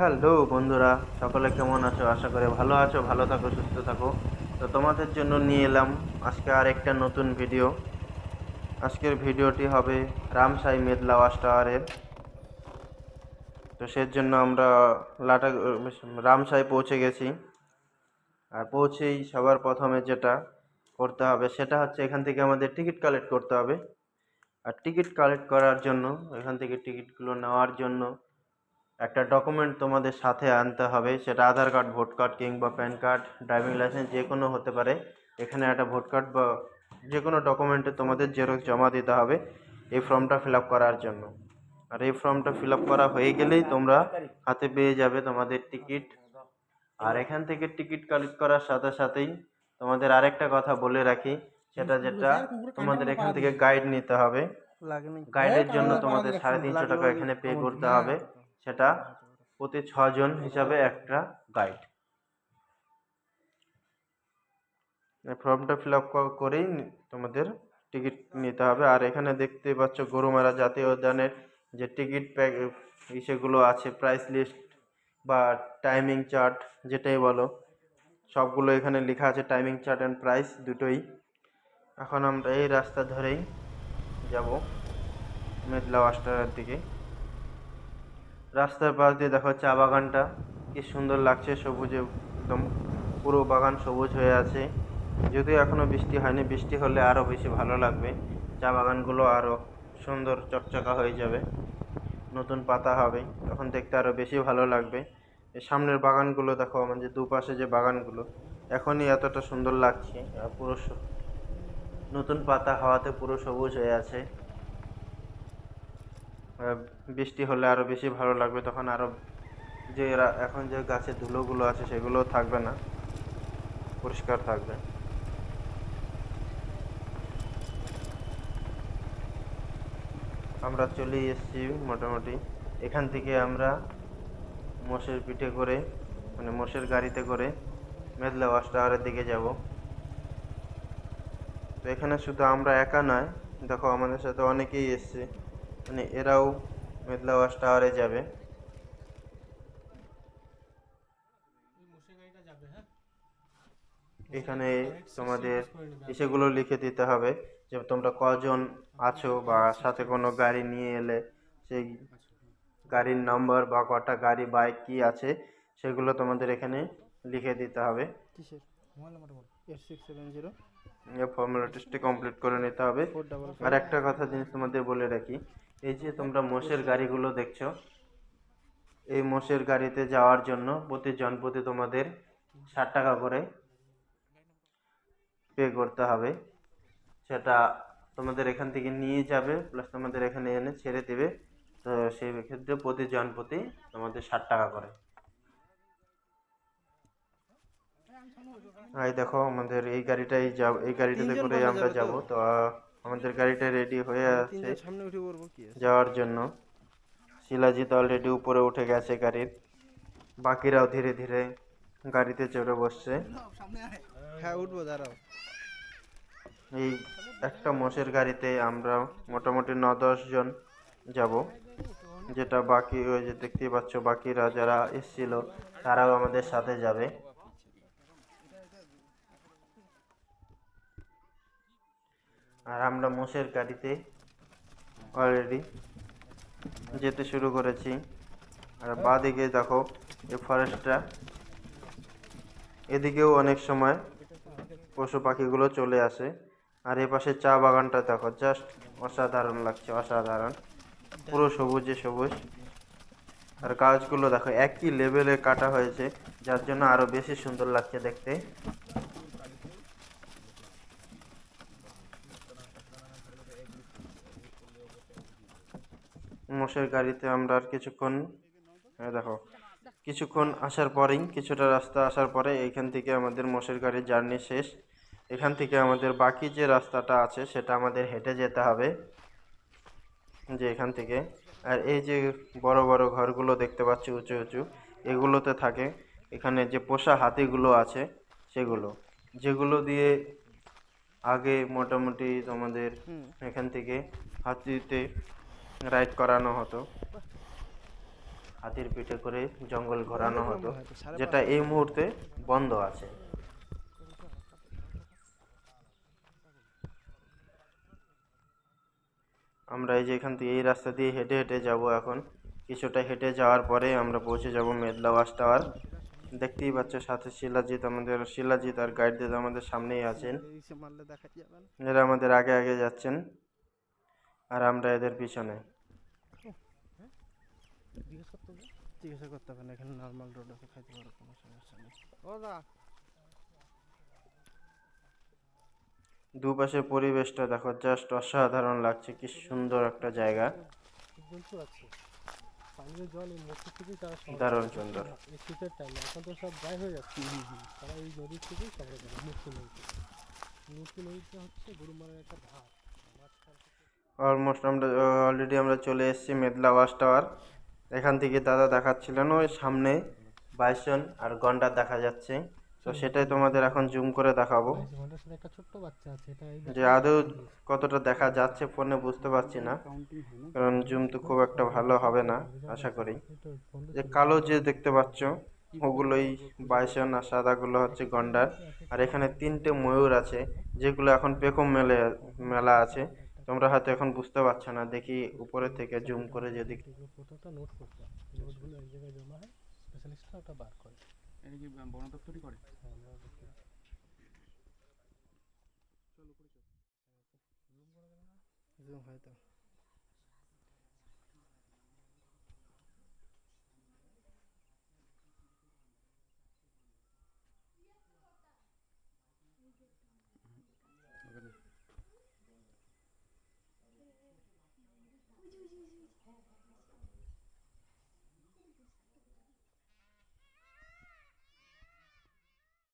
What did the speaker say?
Hello বন্ধুরা, সকলে কেমন আছো? আশা করি ভালো আছো, ভালো থাকো, সুস্থ থাকো। তো তোমাদের জন্য নিয়ে এলাম আজকে আর একটা নতুন ভিডিও। আজকের ভিডিওটি হবে রামসাই মেদলা ওয়াচ টাওয়ারের। তো সের জন্য আমরা লাটা রামসাই পৌঁছে গেছি। আর পৌঁছেই সবার প্রথমে যেটা করতে হবে সেটা হচ্ছে এখান থেকে আমাদের টিকিট কালেক্ট করতে হবে। আর টিকিট কালেক্ট করার জন্য, এখান থেকে টিকিটগুলো নেওয়ার জন্য একটা ডকুমেন্ট তোমাদের সাথে আনতে হবে সেটা আধার কার্ড ভোট কার্ড কিংবা প্যান কার্ড ড্রাইভিং লাইসেন্স যে কোনো হতে পারে। এখানে একটা ভোট কার্ড বা যে কোনো ডকুমেন্টে তোমাদের জেরক্স জমা দিতে হবে এই ফর্মটা ফিল আপ করার জন্য। আর এই ফর্মটা ফিল আপ করা হয়ে গেলেই তোমরা হাতে পেয়ে যাবে তোমাদের টিকিট আর এখান থেকে টিকিট কালেক্ট করার সাথে সাথেই তোমাদের আরেকটা কথা বলে রাখি সেটা যেটা তোমাদের এখান থেকে গাইড নিতে হবে। গাইডের জন্য তোমাদের সাড়ে তিনশো টাকা এখানে পে করতে হবে। সেটা প্রতি ছজন হিসাবে একটা গাইড ফর্মটা ফিল আপ করেই তোমাদের টিকিট নিতে হবে। আর এখানে দেখতে পাচ্ছ গরুমারা জাতীয় উদ্যানের যে টিকিট প্যাক ইসেগুলো আছে প্রাইস লিস্ট বা টাইমিং চার্ট যেটাই বলো, সবগুলো এখানে লেখা আছে টাইমিং চার্ট অ্যান্ড প্রাইস দুটোই। এখন আমরা এই রাস্তা ধরেই যাব মেদলা ওয়াস্টারের দিকে। রাস্তার পাশ দিয়ে দেখো চা বাগানটা। কি সুন্দর লাগছে সবুজে একদম। পুরো বাগান সবুজ হয়ে আছে। যদিও এখনও বৃষ্টি হয়নি, বৃষ্টি হলে আরও বেশি ভালো লাগবে। চা বাগানগুলো আরও সুন্দর চকচকা হয়ে যাবে। নতুন পাতা হবে, তখন দেখতে আরও বেশি ভালো লাগবে। সামনের বাগানগুলো দেখো আমাদের দুপাশে যে বাগানগুলো, এখনই এতটা সুন্দর লাগছে। পুরো নতুন পাতা হাওয়াতে পুরো সবুজ হয়ে আছে। বৃষ্টি হলে আরও বেশি ভালো লাগবে, তখন আরও যে এখন যে গাছের ধুলোগুলো আছে সেগুলো থাকবে না, পরিষ্কার থাকবে। আমরা চলে এসেছি মোটামুটি। এখান থেকে আমরা মোষের পিঠে করে মানে মোষের গাড়িতে করে মেদলা ওয়াচ টাওয়ারের দিকে যাব। তো এখানে শুধু আমরা একা নয়, দেখো আমাদের সাথে অনেকেই এসছে। মানে এরাও মেদলা ওয়াচ টাওয়ারে যাবে। এখানে তোমাদের ইসেগুলো লিখে দিতে হবে যে তোমরা কজন আছো বা সাথে কোনো গাড়ি নিয়ে এলে সেই গাড়ির নম্বর বা কটা গাড়ি বাইক কি আছে সেগুলো তোমাদের এখানে লিখে দিতে হবে। ফর্মালিটিসটি কমপ্লিট করে নিতে হবে। আর একটা কথা জিনিস তোমাদের বলে রাখি এই যে তোমরা মোষের গাড়িগুলো দেখছ এই মোষের গাড়িতে যাওয়ার জন্য প্রতি জন প্রতি তোমাদের ষাট টাকা করে পে করতে হবে। সেটা তোমাদের এখান থেকে নিয়ে যাবে প্লাস তোমাদের এখানে এনে ছেড়ে দেবে। তো সেই ক্ষেত্রে প্রতি জন প্রতি তোমাদের ষাট টাকা করে। এই দেখো আমাদের এই গাড়িটাই যাব এই গাড়িটাতে করে আমরা যাব। তো? আমাদের গাড়িটা রেডি হয়ে আছে। সামনে উঠে পড়ব কি যাওয়ার জন্য। শিলাজিৎ অলরেডি উপরে উঠে গেছে গাড়ির। বাকিরাও ধীরে ধীরে গাড়িতে চড়ে বসছে। হ্যাঁ উঠবো দাঁড়াও। এই একটা মোষের গাড়িতে আমরা মোটামুটি ন দশ জন যাব। যেটা বাকি ওই যে দেখতেই পাচ্ছ বাকিরা যারা এসছিল তারাও আমাদের সাথে যাবে। আর আমরা মোষের গাড়িতে অলরেডি যেতে শুরু করেছি। আর বাঁদিকে দেখো এই ফরেস্টটা এদিকেও অনেক সময় পশু পাখিগুলো চলে আসে। আর এ পাশে চা বাগানটা দেখো জাস্ট অসাধারণ লাগছে, অসাধারণ। পুরো সবুজে সবুজ। আর গাছগুলো দেখো, একই লেভেলে কাটা হয়েছে, যার জন্য আরও বেশি সুন্দর লাগছে দেখতে। মোষের গাড়িতে আমরা আর কিছুক্ষণ দেখো কিছুক্ষণ আসার পরেই কিছুটা রাস্তা আসার পরে এইখান থেকে আমাদের মোষের গাড়ির জার্নি শেষ। এখান থেকে আমাদের বাকি যে রাস্তাটা আছে সেটা আমাদের হেঁটে যেতে হবে। যে এখান থেকে। আর এই যে বড় বড় ঘরগুলো দেখতে পাচ্ছি উঁচু উঁচু এগুলোতে থাকে। এখানে যে পোষা হাতিগুলো আছে সেগুলো। যেগুলো দিয়ে আগে মোটামুটি তোমাদের এখান থেকে হাতিতে রাইড করানো হতো। হাতির পিঠে করে জঙ্গল ঘোরানো হতো, যেটা এই মুহূর্তে বন্ধ আছে। আমরা এই যে এখান থেকে এই রাস্তা দিয়ে হেঁটে হেঁটে যাব এখন। কিছুটা হেঁটে যাওয়ার পরে আমরা পৌঁছে যাব মেদলা ওয়াচ টাওয়ার। দেখতেই পাচ্ছ, সাথে শিলাজিৎ আমাদের, শিলাজিৎ আর গাইডদের আমাদের সামনেই আছেন। এরা আমাদের আগে আগে যাচ্ছেন। আর আমরা এদের পিছনে। জিজ্ঞাসা করতে হবে না এখানে নর্মাল রোড আছে খাইতে পারো কোনো সমস্যা নেই। ও দা। দুপাশের পরিবেশটা দেখো জাস্ট অসাধারণ লাগছে কি সুন্দর একটা জায়গা। দারুণ সুন্দর। শীতের টাইমে এখন তো সব ড্রাই হয়ে যাচ্ছে। তারা এই নদীর থেকেই সংগ্রহ মুক্তি নদীতে। মুক্তি নদীতে হচ্ছে গরুমারের একটা ভাগ মাঝখান থেকে অলমোস্ট আমরা অলরেডি আমরা চলে এসেছি মেদলা ওয়াচ টাওয়ার এখান থেকে দাদা দেখাচ্ছিলেন ওই সামনে বাইসন আর গন্ডার দেখা যাচ্ছে। তো সেটাই তোমাদের এখন জুম করে দেখাবো। যে আদৌ কতটা দেখা যাচ্ছে ফোনে বুঝতে পারছি না। কারণ জুম তো খুব একটা ভালো হবে না আশা করি। যে কালো যে দেখতে পাচ্ছ ওগুলোই বাইসন আর সাদাগুলো হচ্ছে গন্ডার। আর এখানে তিনটে ময়ূর আছে যেগুলো এখন পেখম মেলে মেলা আছে। তোমরা হয়তো এখন বুঝতে পারছ না দেখি উপরে থেকে জুম করে যদি থেকে প্রথমটা নোট করতে হয় নোটগুলো এক জায়গায় জমা হয় স্পেশালিস্টরা ওটা বার করে। এটা কি বন দপ্তরই করে? হ্যাঁ, আমরা ওটা করি। জুম হয়তো